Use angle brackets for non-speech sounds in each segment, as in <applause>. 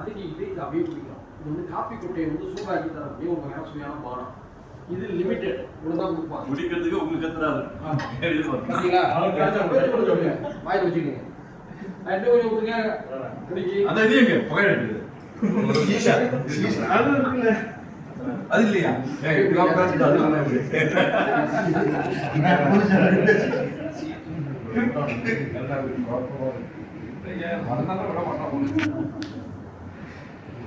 அதுக்கிக்கிட்டு இதை அப்படியே குடிக்கணும் இது வந்து காப்பி கொட்டையை வந்து சூடாக்கி தரக்கூடிய ஒரு மிக சுவையான பானம். இது லிமிட்டெட் இவ்வளோ தான் கொடுப்பாங்க. குடிக்கிறதுக்கு உங்களுக்கு சொல்லுங்க. வாயில் வச்சுக்கோங்க. கொஞ்சம் இது எங்க? அது இல்லையா? மறந்தாலும் விட மாட்டோம்.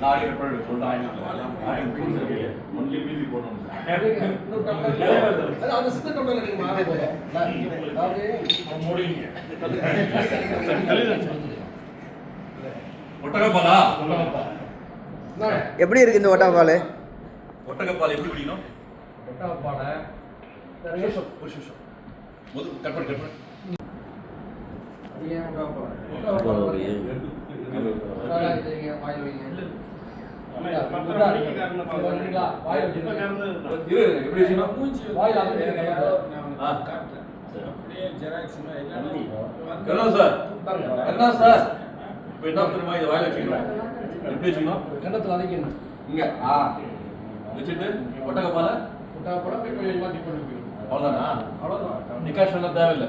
நாளைக்கு எப்படி சொல்றாங்க ஒன்லி மீதி போடணும் அந்த சித்த டம்ளர் நீங்க ஒட்டகப்பாலா. எப்படி இருக்கு இந்த ஒட்டப்பால் ஒட்டகப்பால் எப்படி குடிக்கணும் ஒட்டகப்பாலை ஒரு நிமிஷம் ஒரு நிமிஷம் முதல் கட் பண்ணு கட் பண்ணு அது ஏன் ஒட்டகப்பாலை? ஒட்டகப்பாலை ஜெராக்ஸ் என்ன சார் என்ன சார் இப்போ என்ன தெரியுமா இதை வச்சுக்கணும் எப்படி வச்சுக்கணும் அரைக்கணும். இங்க ஆ வச்சுட்டு ஒட்டகப்பால ஒட்டகப்பாலை போய் கொஞ்சம் கொஞ்சமா அவ்வளோதானா தேவையில்லை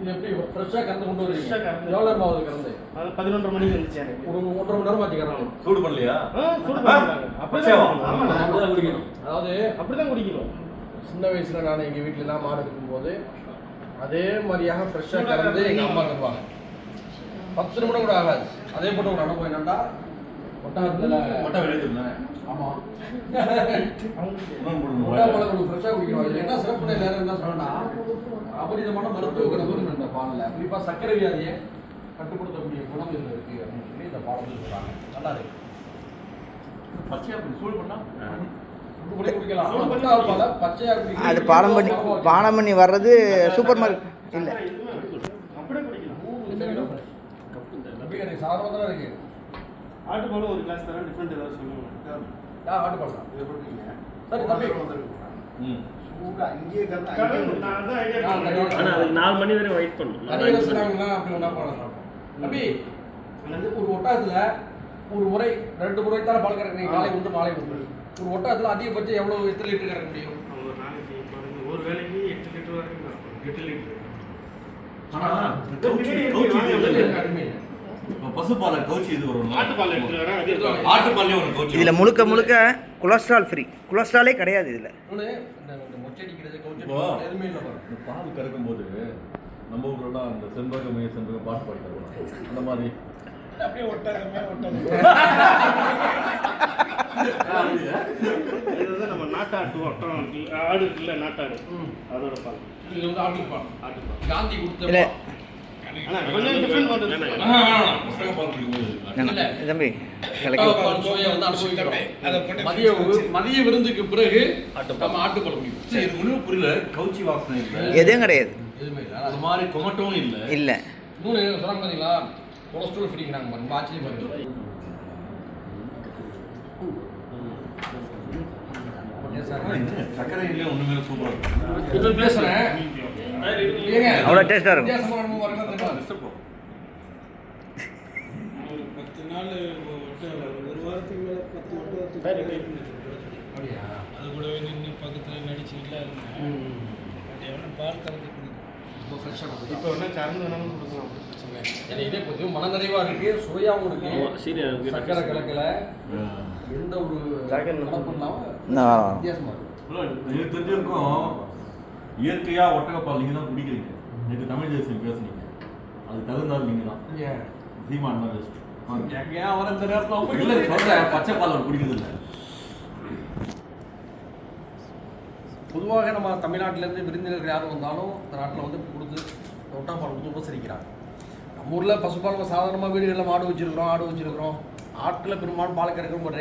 இது எப்படி ஃப்ரெஷ்ஷா கறந்து கொண்டு வரீங்க? கறந்து. எவ்வளோ நேரம் ஆகுது கறந்து? அது பதினொன்றரை மணிக்கு வந்துச்சு எனக்கு. ஒரு ஒன்றரை மணி நேரம் ஆச்சு சூடு பண்ணலையா? சூடு. பச்சையாவா? அப்படிதான் குடிக்கணும். அதாவது அப்படிதான் குடிக்கணும். சின்ன வயசுல நான் எங்க வீட்ல எல்லாம் மாடு இருக்கும்போது அதே மாதிரியாக ஃப்ரெஷ்ஷாக கறந்து எங்க அம்மா தருவாங்க. பத்து நிமிடம் கூட ஆகாது. அதே போட்டு ஒரு அனுபவம் என்னன்னா ஒட்டகத்துல ஒட்டை வெளியே ஆமா. இன்னொன்று போடணும். ஒட்டக பழம் ஒரு ஃப்ரெஷ்ஷாக குடிக்கணும். இதுல என்ன சிறப்பு எல்லாரும் என்ன சொல்லணும்னா அபரிதமான மருத்துவ குணம் இந்த பாலில் குறிப்பா சர்க்கரை வியாதியை கட்டுப்படுத்தக்கூடிய குணம் இதுல இருக்கு அப்படின்னு சொல்லி இந்த பாடத்தில் சொல்றாங்க. நல்லா இருக்கு. அது பானம் பண்ணி பானம் பண்ணி வர்றது சூப்பர் மார்க்கெட் இல்லை. அப்படியே குடிக்கலாம். அப்படியே எனக்கு சாதாரணமா தானே இருக்கு. ஆட்டுப்பாலும் ஒரு கிளாஸ் தரேன் டிஃப்ரெண்ட் ஏதாவது சொல்லுங்க. ஆட்டு தான். சரி தம்பி. ம். கறந்து, நான் அதான் idea ஆ, பண்ணேன். கறந்து. ஆனா அதுக்கு நாலு மணி வரை வெயிட் பண்ணணும். தம்பி ஒரு ஒட்டகத்துல ஒரு முறை ரெண்டு முறை தான் பால் கறக்குறீங்க? காலை உண்டு மாலை உண்டு ஒரு ஒட்டகத்துல அதிகபட்சம் எவ்வளவு எத்தனை லிட்டர் கறக்க முடியும்? ஒரு நாளைக்கு ஒரு வேலைக்கு எட்டு லிட்டர் வரைக்கும். எட்டு லிட்டர். ஆனா பசுப்பால கவுச்சி இது வரும் ஆட்டுப்பால் எடுத்துட்டு வரேன் அது எடுத்து வரேன். ஆட்டுப்பால்லே ஒரு கவுச்சி இதில் முழுக்க முழுக்க கொலஸ்ட்ரால் ஃப்ரீ. கொலஸ்ட்ராலே கிடையாது இதில். பால் கறக்கும் போது நம்ம ஊர்லலாம் அந்த செண்பகமே செண்பகம் பாட்டு பாடி தருவாங்க அந்த மாதிரி. அப்படியே நம்ம நாட்டாட்டு இருக்குல்ல, ஆடு இருக்குல்ல நாட்டாடு. அதோட பால். இது வந்து ஆட்டுப்பால். ஆட்டுப்பால். காந்தி கொடுத்த தம்பி. மதிய மதிய விருந்துக்கு பிறகு நம்ம இது ஒன்றும் புரியல. கவுச்சி வாசனை எதுவும் கிடையாது. எதுவுமே இல்லை. அது மாதிரி கொமட்டவும் இல்லை. இல்லை. இன்னொன்று சொன்னாங்க பார்த்தீங்களா கொலஸ்ட்ரால் ஃப்ரீங்கிறாங்க பாருங்க. ரொம்ப ஆச்சரியமா இருக்கு சர்க்கரை இல்லையே? சூப்பராக ஏங்க அவ்வளோ டேஸ்ட்டாக இருக்கும். பத்து நாள் ஒரு வாரத்துக்கு மேலே பத்து அது கூடவே நின்று பக்கத்தில் நடிச்சுக்கிட்டுலாம் இருந்தேன் பட் எவனும் பால் கொடுத்து இப்போ வேணா கறந்து வேணாலும் கொடுக்கலாம். எனக்கு இதே பற்றி மன நிறைவா இருக்கு. சுவையாகவும் இருக்கு சீனியர் சக்கரை கலக்கல. எந்த ஒரு ஜாக்கெட் கலப்பும் இல்லாம நான் வித்தியாசமா இருக்கு. எனக்கு தெரிஞ்சிருக்கும். இயற்கையாக ஒட்டகப்பால் நீங்கள் தான் குடிக்கிறீங்க. நேற்று தமிழ் தேசியம் பேசுனீங்க. அது தகுந்தால் நீங்கள் தான் சீமான் தான் பெஸ்ட் ஏன் அவர் நேரத்தில் இல்லை சொல்கிறேன் பச்சை பால் அவர் பொதுவாக நம்ம தமிழ்நாட்டிலேருந்து விருந்தினர்கள் யார் வந்தாலும் இந்த நாட்டில் வந்து கொடுத்து ஒட்டாப்பால் கொடுத்து உபசரிக்கிறாங்க. நம்ம ஊரில் பசுப்பால் சாதாரணமாக வீடுகளில் மாடு வச்சிருக்கிறோம் ஆடு வச்சிருக்கிறோம். ஆட்டில் பெரும்பாலும் பால் கிடைக்கிறது ரொம்ப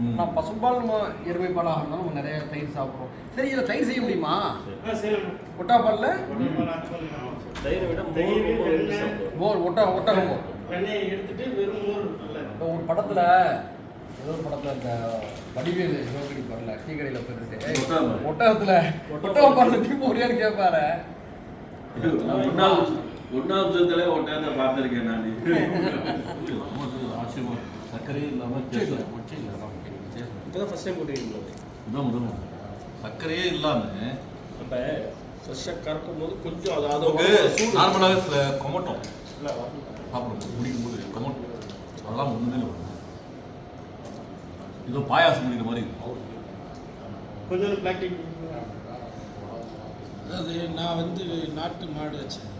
ஆனால் பசும்பால் நம்ம எருமை பாலாக இருந்தாலும் நம்ம நிறைய தயிர் சாப்பிட்றோம். சரி இதில் தயிர் செய்ய முடியுமா? ஒட்டாப்பாலில் தயிரை விட மோர் சாப்பிடுவோம். ஒட்டா ஒட்டகம் மோர். வெண்ணெயை எடுத்துட்டு வெறும் மோர் நல்ல இப்போ ஒரு படத்தில் ஏதோ ஒரு படத்தில் இந்த வடிவேலு சிவகடி வரல டீ கடையில் போயிட்டு. ஒட்டகத்தில் ஒட்டகம் பாடல டீ போறியான்னு கேட்பாரு சேர்ந்தாலே ஒட்டகத்தை பார்த்துருக்கேன் நான் <laughs> ஆச்சரியமா சர்க்கரையே இல்லாமல் இப்பதான் ஃபர்ஸ்ட் டைம் போட்டுருக்கீங்களா இதுதான் முதல். சர்க்கரையே இல்லாமல் நம்ம ஃப்ரெஷ்ஷாக கறக்கும் போது கொஞ்சம் அது அது நமக்கு சூடு. நார்மலாகவே சில கொமட்டம் இல்லை. சாப்பிடும் குடிக்கும்போது கொமட்டம் அதெல்லாம் ஒன்றுமே வரும் ஏதோ பாயாசம் குடிக்கிற மாதிரி இருக்கும். கொஞ்சம் பிளாக்டிக் அதாவது நான் வந்து நாட்டு மாடு வச்சேன்.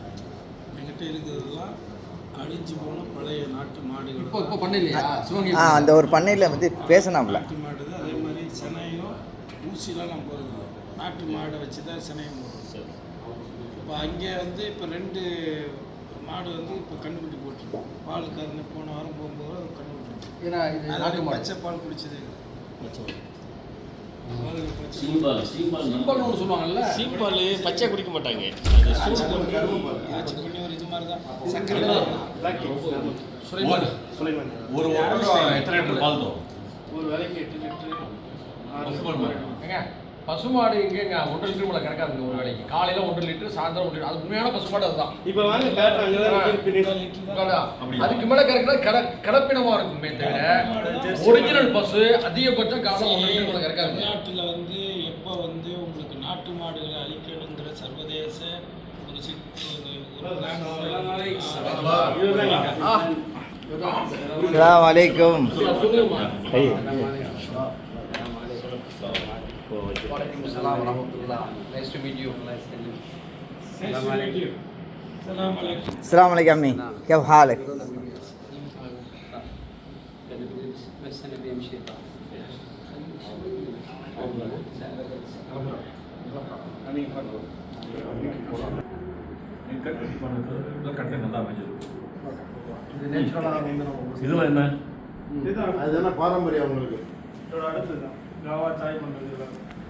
என்கிட்ட இருக்கிறதெல்லாம் அழிஞ்சு போன பழைய நாட்டு மாடுகள் இப்போ இப்போ சிவகங்கை ஆ அந்த ஒரு பண்ணையில் வந்து பேசினாம்ல நாட்டு மாடு தான் அதே மாதிரி செனையும் ஊசிலாம் நான் போகிறதில்ல நாட்டு மாடை வச்சு தான் செனையும் போடுறோம் இப்போ அங்கே வந்து இப்போ ரெண்டு மாடு வந்து இப்போ கண்ணுக்குட்டி போட்டுருக்கு. பால் கறந்து போன வாரம் போகும்போது கண்ணுக்குட்டி ஏன்னா இது அதனால நாட்டு மாடு. பச்சை பால் குடிச்சதே இல்லை. பால். பச்சை சீம்பால் சீம்பால் சிம்பல்னு ஒன்று சொல்லுவாங்கல்ல? சீம்பால் பச்சை குடிக்க மாட்டாங்க. அது சூடு பண்ணி ஆச்சு பண்ணி ஒரு இது மாதிரி தான். சர்க்கரை சுலைமான் சுலைமான் ஒரு ஒட்டகம் எத்தனை லிட்டர் பால் தரும்? ஒரு வேலைக்கு எட்டு லிட்டரு பசுமாடு எங்கேங்க ஒன்றரை லிட்டர் மேலே கறக்காதுங்க ஒரு வேலைக்கு காலையில் ஒன்றரை லிட்டர் சாயந்தரம் ஒன்றரை லிட்டர். அது உண்மையான பசுமாடு அதுதான். இப்போ வாங்க? அதுக்கு மேல கறக்கிற கட கலப்பினமா இருக்குமே தவிர ஒரிஜினல் பசு அதிகபட்சம் காலம் ஒன்றரை லிட்டர் மேல கறக்காதுங்க தமிழ்நாட்டில் வந்து எப்போ வந்து உங்களுக்கு நாட்டு மாடுகளை அழிக்கணுங்கிற சர்வதேச ஒரு சிட் ஒரு Aleyküm selam rahmetullah. Nice to meet you. Nice to meet you. Nice to meet you. Selamun Aleyküm. Amni. Kev halek? இதெல்லாம் என்ன அதெல்லாம் பாரம்பரியம் உங்களுக்கு இதோட அடுத்து